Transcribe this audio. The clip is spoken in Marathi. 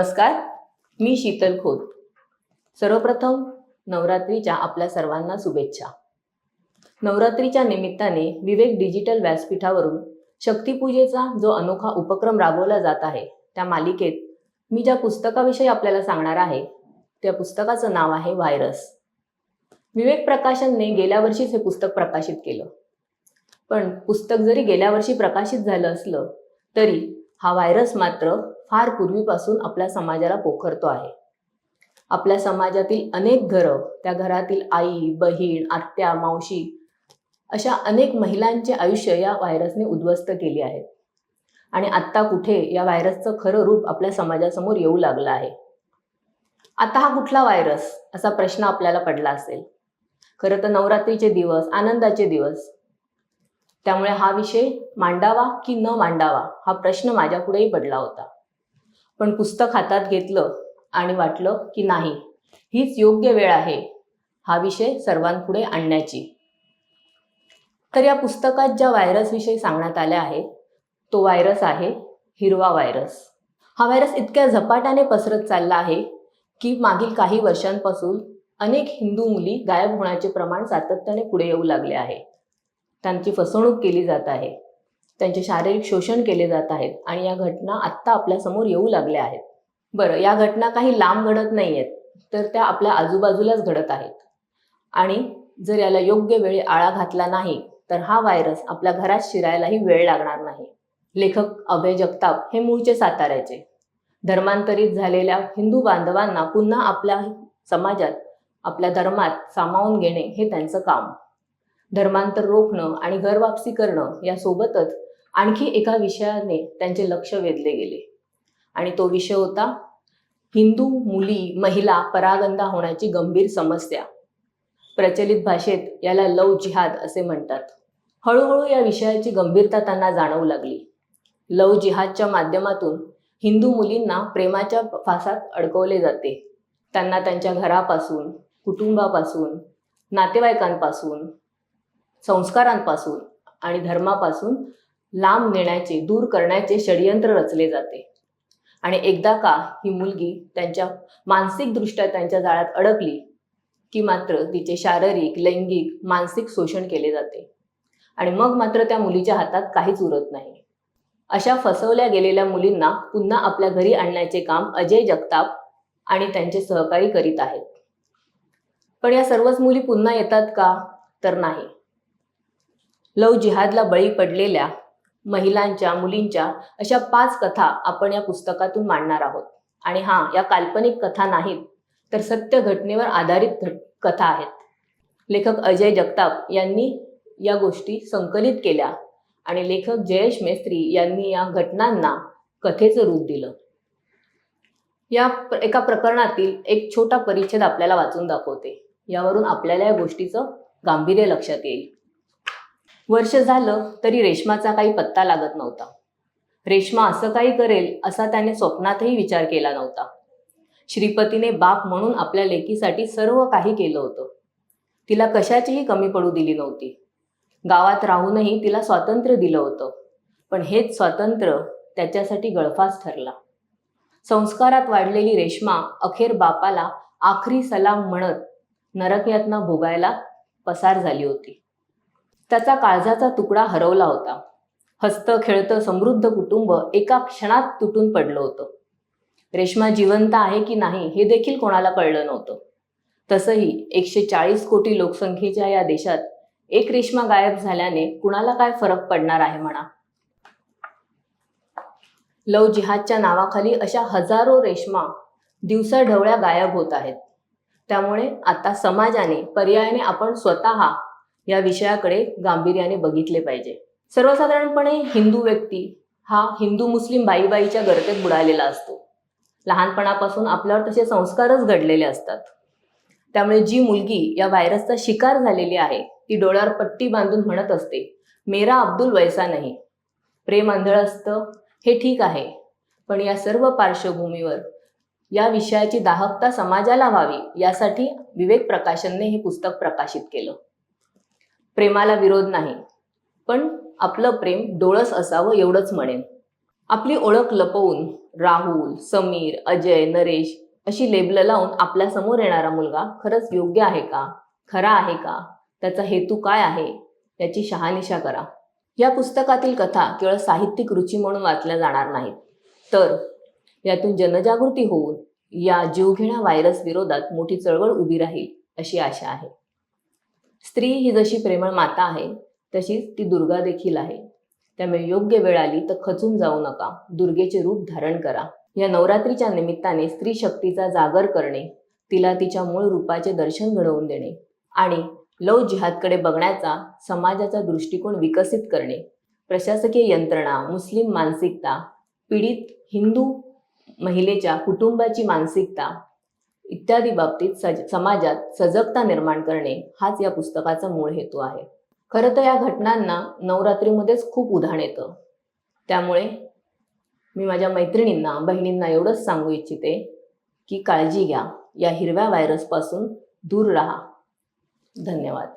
नमस्कार मी शीतल खोत. सर्वप्रथम नवरात्रीच्या आपल्या सर्वांना शुभेच्छा. नवरात्रीच्या निमित्ताने विवेक डिजिटल व्यासपीठावरून शक्तिपूजेचा जो अनोखा उपक्रम राबवला जात आहे त्या मालिकेत मी ज्या पुस्तकाविषयी आपल्याला सांगणार आहे त्या पुस्तकाचं नाव आहे व्हायरस. विवेक प्रकाशनने गेल्या वर्षीच हे पुस्तक प्रकाशित केलं. पण पुस्तक जरी गेल्या वर्षी प्रकाशित झालं असलं तरी हा व्हायरस मात्र फार पूर्वीपासून आपल्या समाजाला पोखरतो आहे. आपल्या समाजातील अनेक घरं त्या घरातील आई बहीण आत्या मावशी अशा अनेक महिलांचे आयुष्य या व्हायरसने उद्ध्वस्त केले आहेत आणि आत्ता कुठे या व्हायरसचं खरं रूप आपल्या समाजासमोर येऊ लागलं आहे? आता हा कुठला व्हायरस असा प्रश्न आपल्याला पडला असेल. खरं तर नवरात्रीचे दिवस आनंदाचे दिवस त्यामुळे हा विषय मांडावा की न मांडावा हा प्रश्न माझ्यापुढेही पडला होता. पण पुस्तक हातात घेतलं आणि वाटलं की नाही हीच योग्य वेळ आहे हा विषय सर्वांपुढे आणण्याची. तर या पुस्तकात ज्या व्हायरसविषयी सांगण्यात आल्या आहे तो व्हायरस आहे हिरवा व्हायरस हा व्हायरस इतक्या झपाट्याने पसरत चालला आहे की मागील काही वर्षांपासून अनेक हिंदू मुली गायब होण्याचे प्रमाण सातत्याने पुढे येऊ लागले आहे. त्यांची फसवणूक केली जात आहे. त्यांचे शारीरिक शोषण केले जात आहेत आणि या घटना आत्ता आपल्यासमोर येऊ लागल्या आहेत. बरं या घटना काही लांब घडत नाही आहेत तर त्या आपल्या आजूबाजूलाच घडत आहेत. आणि जर याला योग्य वेळी आळा घातला नाही तर हा व्हायरस आपल्या घरात शिरायलाही वेळ लागणार नाही. लेखक अभय जगताप हे मूळचे साताऱ्याचे. धर्मांतरित झालेल्या हिंदू बांधवांना पुन्हा आपल्या समाजात आपल्या धर्मात सामावून घेणे हे त्यांचं काम. धर्मांतर रोखणं आणि घरवापसी करणं यासोबतच आणखी एका विषयाने त्यांचे लक्ष वेधले गेले. आणि तो विषय होता हिंदू मुली महिला परागंदा होण्याची गंभीर समस्या. प्रचलित भाषेत याला लव जिहाद असे म्हणतात. हळूहळू या विषयाची गंभीरता त्यांना जाणवू लागली. लव जिहादच्या माध्यमातून हिंदू मुलींना प्रेमाच्या फासात अडकवले जाते. त्यांना त्यांच्या घरापासून कुटुंबापासून नातेवाईकांपासून संस्कारांपासून आणि धर्मापासून लांब नेण्याचे दूर करण्याचे षडयंत्र रचले जाते. आणि एकदा का ही मुलगी त्यांच्या मानसिकदृष्ट्या त्यांच्या जाळ्यात अडकली की मात्र तिचे शारीरिक लैंगिक मानसिक शोषण केले जाते. आणि मग मात्र त्या मुलीच्या हातात काहीच उरत नाही. अशा फसवल्या गेलेल्या मुलींना पुन्हा आपल्या घरी आणण्याचे काम अजय जगताप आणि त्यांचे सहकारी करीत आहेत. पण या सर्वच मुली पुन्हा येतात का? तर नाही. लव जिहादला बळी पडलेल्या महिलांच्या मुलींच्या अशा पाच कथा आपण या पुस्तकातून मांडणार आहोत. आणि हा या काल्पनिक कथा नाहीत तर सत्य घटनेवर आधारित घट कथा आहेत. लेखक अजय जगताप यांनी या गोष्टी संकलित केल्या आणि लेखक जयेश मेस्त्री यांनी या घटनांना कथेचं रूप दिलं. या प्र- एका प्रकरणातील एक छोटा परिच्छेद आपल्याला वाचून दाखवते. यावरून आपल्याला या गोष्टीचं गांभीर्य लक्षात येईल. वर्ष झालं तरी रेशमाचा काही पत्ता लागत नव्हता. रेशमा असं काही करेल असा त्याने स्वप्नातही विचार केला नव्हता. श्रीपतीने बाप म्हणून आपल्या लेकीसाठी सर्व काही केलं होतं. तिला कशाचीही कमी पडू दिली नव्हती. गावात राहूनही तिला स्वातंत्र्य दिलं होतं. पण हेच स्वातंत्र्य त्याच्यासाठी गळफास ठरला. संस्कारात वाढलेली रेश्मा अखेर बापाला आखरी सलाम म्हणत नरकयातना भोगायला पसार झाली होती. त्याचा काळजाचा तुकडा हरवला होता. हस्त खेळतं समृद्ध कुटुंब एका क्षणात तुटून पडलं होतं. रेश्मा जिवंत आहे की नाही हे देखील कोणाला कळलं नव्हतं. तसंही एकशे चाळीस कोटी लोकसंख्येच्या या देशात एक रेश्मा गायब झाल्याने कुणाला काय फरक पडणार आहे म्हणा? लव जिहादच्या नावाखाली अशा हजारो रेश्मा दिवसा ढवळ्या गायब होत आहेत. त्यामुळे आता समाजाने पर्यायाने आपण स्वतः या विषयाकडे गांभीर्याने बघितले पाहिजे. सर्वसाधारणपणे हिंदू व्यक्ती हा हिंदू मुस्लिम बाईबाईच्या गर्तेत बुडालेला असतो. लहानपणापासून आपल्यावर तसे संस्कारच घडलेले असतात. त्यामुळे जी मुलगी या व्हायरसचा शिकार झालेली आहे ती डोळ्यावर पट्टी बांधून म्हणत असते मेरा अब्दुल वैसा नाही. प्रेम आंधळ असतं हे ठीक आहे पण या सर्व पार्श्वभूमीवर या विषयाची दाहकता समाजाला व्हावी यासाठी विवेक प्रकाशनने हे पुस्तक प्रकाशित केलं. प्रेमाला विरोध नाही. पण आपलं प्रेम डोळस असावं एवढंच म्हणेन. आपली ओळख लपवून राहुल समीर अजय नरेश अशी लेबलं लावून आपल्यासमोर येणारा मुलगा खरंच योग्य आहे का? खरा आहे का? त्याचा हेतू काय आहे? याची शहानिशा करा. या पुस्तकातील कथा केवळ साहित्यिक रुची म्हणून वाचल्या जाणार नाहीत. तर यातून जनजागृती होऊन या जीवघेण्या व्हायरस विरोधात मोठी चळवळ उभी राहील अशी आशा आहे. स्त्री ही जशी प्रेमळ माता आहे तशीच ती दुर्गा देखील आहे. त्यामुळे योग्य वेळ आली तर खचून जाऊ नका. दुर्गेचे रूप धारण करा. या नवरात्रीच्या निमित्ताने स्त्री शक्तीचा जागर करणे तिला तिच्या मूळ रूपाचे दर्शन घडवून देणे आणि लव जिहादकडे बघण्याचा समाजाचा दृष्टिकोन विकसित करणे. प्रशासकीय यंत्रणा मुस्लिम मानसिकता पीडित हिंदू महिलेच्या कुटुंबाची मानसिकता इत्यादी बाबतीत सज समाजात सजगता निर्माण करणे हाच या पुस्तकाचा मूळ हेतू आहे. खरं तर या घटनांना नवरात्रीमध्येच खूप उधाण येतं. त्यामुळे मी माझ्या मैत्रिणींना बहिणींना एवढंच सांगू इच्छिते की काळजी घ्या. या हिरव्या व्हायरसपासून दूर राहा. धन्यवाद.